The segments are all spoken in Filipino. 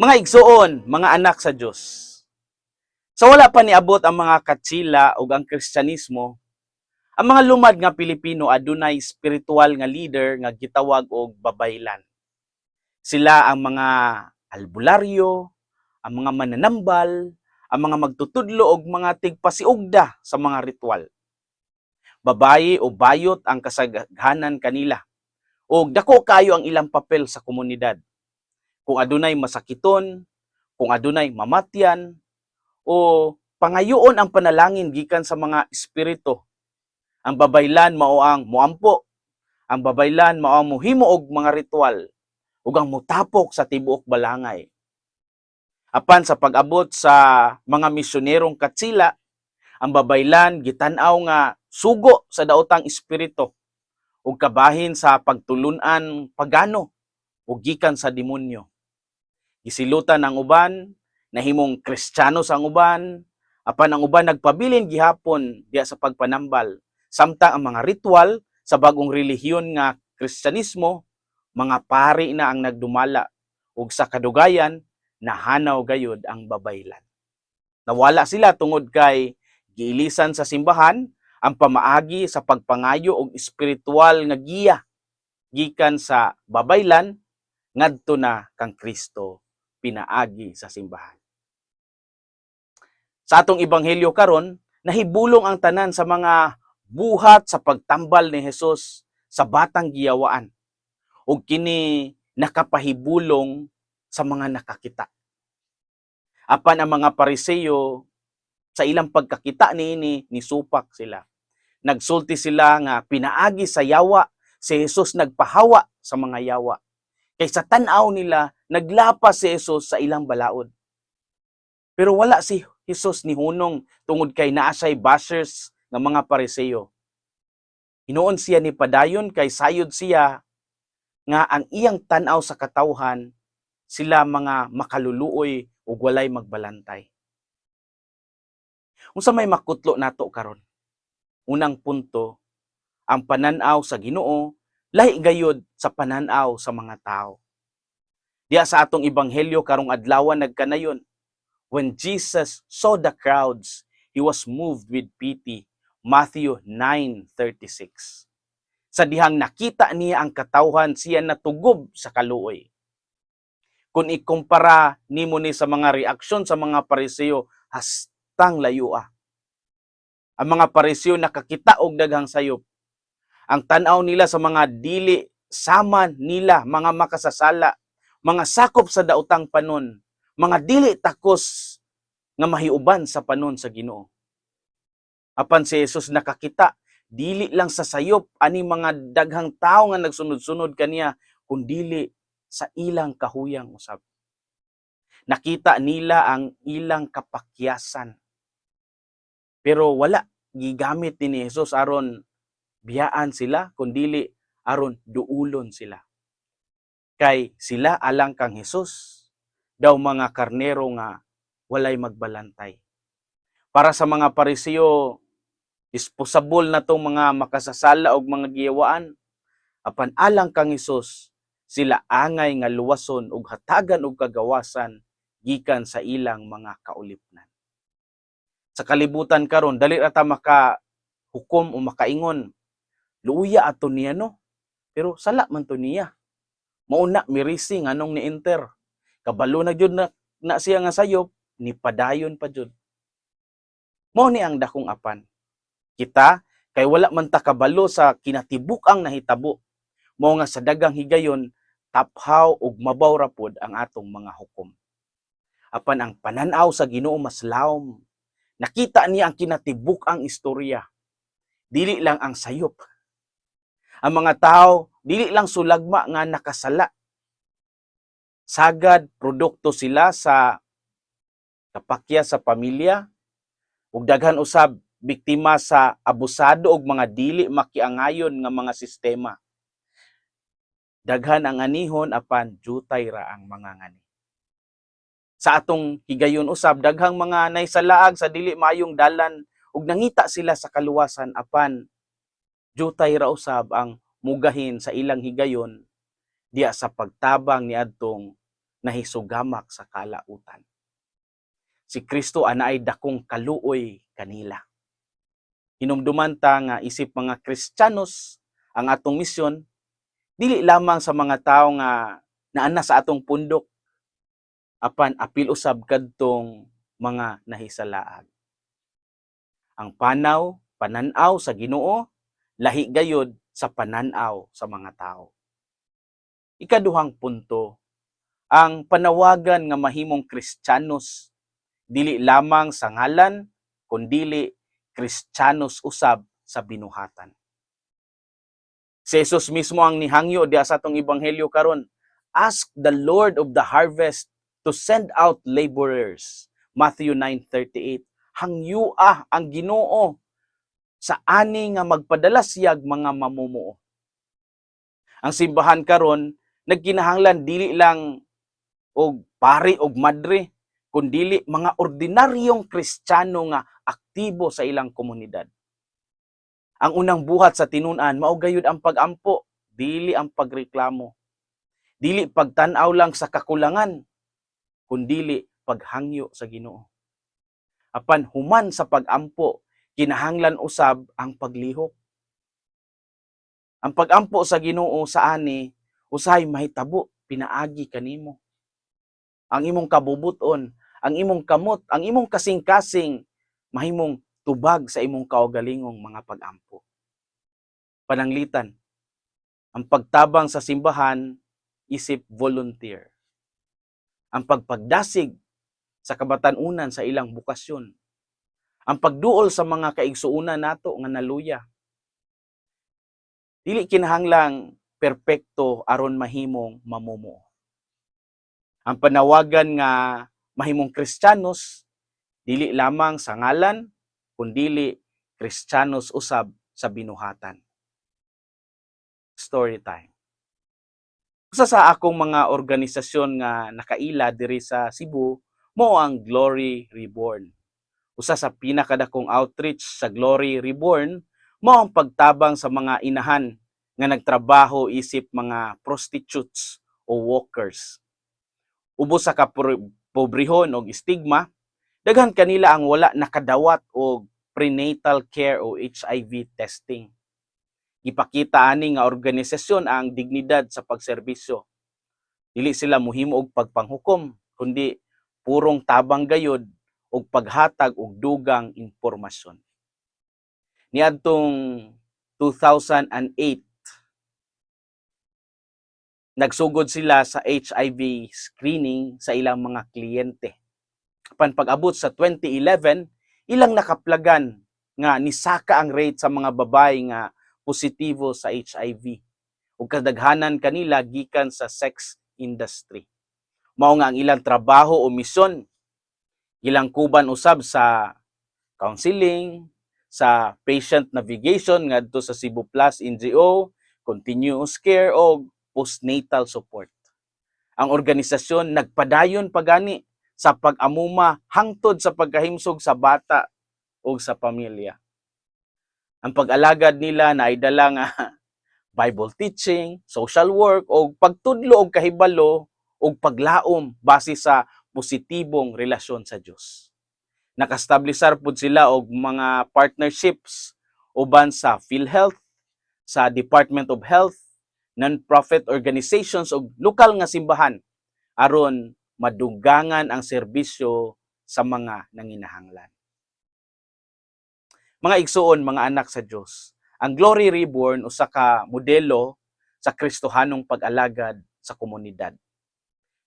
Mga igsuon, mga anak sa Diyos. Sa wala pa niabot ang mga katsila o ang kristyanismo, ang mga lumad nga Pilipino adunay spiritual nga leader nga gitawag og babaylan. Sila ang mga albularyo, ang mga mananambal, ang mga magtutudlo og mga tigpasiugda sa mga ritual. Babayi o bayot ang kasaghanan kanila. O dako kayo ang ilang papel sa komunidad kung adunay masakiton, kung adunay mamatyan, o pangayoon ang panalangin gikan sa mga espiritu. Ang babaylan mao ang muampo, ang babaylan mao ang muhimo og mga ritual, ug ang mutapok sa tibuok balangay. Apan sa pag-abot sa mga misyonerong katsila, ang babaylan gitan-aw nga sugo sa daotang espiritu ug kabahin sa pagtulunan pagano ug gikan sa demonyo gisilutan ang uban, nahimong kristyano sa uban, apan ang uban nagpabilin gihapon diya sa pagpanambal. Samtang ang mga ritual sa bagong relihiyon nga kristyanismo, mga pari na ang nagdumala ug sa kadugayan nahanaw gayud ang babaylan. Nawala sila tungod kay giilisan sa simbahan ang pamaagi sa pagpangayo og espiritual nga giya gikan sa babaylan ngadto na kang Kristo pinaagi sa simbahan. Sa atong ebanghelyo karon, nahibulong ang tanan sa mga buhat sa pagtambal ni Hesus sa batang giyawaan ug kini nakapahibulong sa mga nakakita. Apan ang mga pariseyo sa ilang pagkakita niini ni supak sila. Nagsulti sila nga pinaagi sa yawa si Hesus nagpahawa sa mga yawa. Kay sa tan-aw nila naglapas si Jesus sa ilang balaod. Pero wala si Jesus ni hunong tungod kay naa siya'y bashers ng mga pariseyo. Hinuon siya ni padayon kay sayod siya nga ang iyang tan-aw sa katawhan sila mga makaluluoy ug walay magbalantay. Unsa may makutlo nato karon? Unang punto, ang pananaw sa Ginoo lahi gayud sa pananaw sa mga tao. Diya sa atong ebanghelyo karong adlaw nagkanayon. When Jesus saw the crowds, he was moved with pity. Matthew 9:36. Sa dihang nakita niya ang katawhan, siya natugob sa kaluoy. Kung ikumpara nimo ni sa mga reaksyon sa mga pariseo, hastang layua. Ang mga pariseo nakakita og daghang sayop. Ang tanaw nila sa mga dili sama nila mga makasasala mga sakop sa daotang panon, mga dili takos nga mahiuban sa panon sa Ginoo. Apan si Jesus nakakita dili lang sa sayop ani mga daghang tawo nga nagsunod-sunod kaniya kun dili sa ilang kahuyang usab. Nakita nila ang ilang kapakyasan. Pero wala gigamit ni Jesus aron biyaan sila kundili aron duulon sila kay sila alang kang Hesus daw mga karnero nga walay magbalantay. Para sa mga pariseo, isposabol na tong mga makasasala og mga giyawaan. Apan alang kang Hesus, sila angay nga luwason ug hatagan og kagawasan gikan sa ilang mga kaulipnan. Sa kalibutan karon dali ra ta maka hukom o makaingon. Luuya ato niya no. Pero sala man to niya. Mauna mirisi nganong ni enter kabalo na jud na, na siya nga sayop ni padayon pa jud mao ni ang dakong apan. Kita kay wala man ta kabalo sa kinatibuk ang nahitabo. Mao nga sa dagang higayon taphaw ug mabaw ra pod ang atong mga hukom. Apan ang pananaw sa Ginoo mas lawom nakita niya ang kinatibuk ang istorya. Dili lang ang sayop ang mga tao dili lang sulagma nga nakasala. Sagad produkto sila sa kapakya sa pamilya ug daghan usab biktima sa abusado og mga dili makiangayon nga mga sistema. Daghan ang anihon apan jutay ra ang mga ngani. Sa atong higayon usab daghang mga naisalaag sa dili maayong dalan ug nangita sila sa kaluwasan apan jutay ra usab ang mugahin sa ilang higayon diya sa pagtabang ni adtong nahisugamak sa kalautan. Si Kristo ana ay dakong kaluoy kanila. Hinumduman ta nga isip mga Kristiyanos ang atong misyon dili lamang sa mga tawo nga naana sa atong pundok apan apil usab kadtong mga nahisalaag. Ang panaw, pananaw sa Ginoo lahi gayod sa pananaw sa mga tao. Ikaduhang punto, ang panawagan nga mahimong Kristiyanos dili lamang sa ngalan kundili Kristiyanos usab sa binuhatan. Si Jesus mismo ang nihangyo diha sa atong ebanghelyo karon. Ask the Lord of the harvest to send out laborers. Matthew 9:38. Hangyua ang Ginoo sa ani nga magpadala siyag mga mamumuo. Ang simbahan karon nagkinahanglan dili lang og pari og madre kundili mga ordinaryong Kristiyano nga aktibo sa ilang komunidad. Ang unang buhat sa tinunan mao gayud ang pagampo, dili ang pagreklamo. Dili pagtan-aw lang sa kakulangan, kundili paghangyo sa Ginoo. Apan human sa pagampo, kinahanglan usab ang paglihok. Ang pagampo sa Ginoo sa ani usahay mahitabo pinaagi kanimo. Ang imong kabubuton, ang imong kamot, ang imong kasing-kasing mahimong tubag sa imong kaugalingong mga pagampo. Pananglitan, ang pagtabang sa simbahan isip volunteer. Ang pagpagdasig sa kabatanunan sa ilang bukasyon. Ang pagduol sa mga kaigsuunan nato nga naluya. Dili kinahanglang perpekto aron mahimong mamumuo. Ang panawagan nga mahimong Kristiyanos dili lamang sa ngalan kundili Kristiyanos usab sa binuhatan. Story time. Usa sa akong mga organisasyon nga nakaila diri sa Cebu mo ang Glory Reborn. Usa sa pinakadakong outreach sa Glory Reborn mo ang pagtabang sa mga inahan nga nagtrabaho isip mga prostitutes o walkers. Ubos sa kapobrehon og stigma, daghan kanila ang wala nakadawat og prenatal care o HIV testing. Ipakita ani nga organisasyon ang dignidad sa pagserbisyo. Dili sila muhimo og pagpanghukom, kundi purong tabang gayod og paghatag og dugang impormasyon. Niadtong 2008 nagsugod sila sa HIV screening sa ilang mga kliyente. Pan pag-abot sa 2011, ilang nakaplagan nga nisaka ang rate sa mga babae nga positibo sa HIV ug kadaghanan kanila gikan sa sex industry. Mao nga ang ilang trabaho o misyon ilang kuban usab sa counseling, sa patient navigation ngadto sa Cebu Plus NGO, continuous care o postnatal support. Ang organisasyon nagpadayon pagani sa pag-amuma hangtod sa pagkahimsog sa bata o sa pamilya. Ang pag-alagad nila na ay dala nga Bible teaching, social work o pagtudlo og kahibalo o paglaom base sa positibong relasyon sa Dios. Nakastablisar pud sila og mga partnerships uban sa PhilHealth, sa Department of Health, non-profit organizations o lokal nga simbahan aron madugangan ang serbisyo sa mga nanginahanglan. Mga igsuon, mga anak sa Dios, ang Glory Reborn usa ka modelo sa Kristohanong pag-alagad sa komunidad.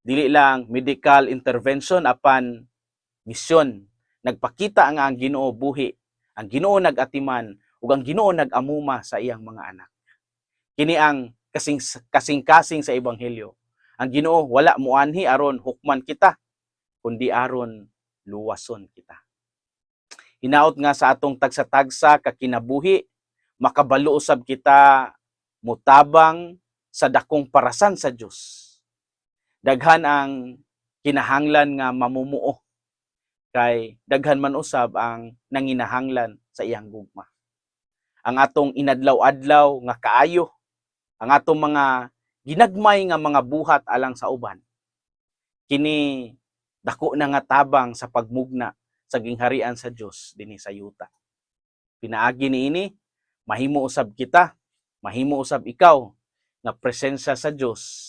Dili lang medical intervention apan misyon. Nagpakita ang ang Ginoo buhi, ang Ginoo nagatiman ug ang Ginoo nagamuma sa iyang mga anak. Kini ang kasing kasing-kasing sa ebanghelyo. Ang Ginoo wala muanhi aron hukman kita, kundi aron luwason kita. Hinaot nga sa atong tagsa-tagsa kakinabuhi, makabalo usab kita mutabang sa dakong parasan sa Dios. Daghan ang kinahanglan nga mamumuo kay daghan man usab ang nanginahanglan sa iyang gugma. Ang atong inadlaw-adlaw nga kaayo, ang atong mga ginagmay nga mga buhat alang sa uban. kini dako na nga tabang sa pagmugna sa gingharian sa Dios dinhi sa yuta. Pinaagi niini mahimo usab kita, mahimo usab ikaw nga presensya sa Dios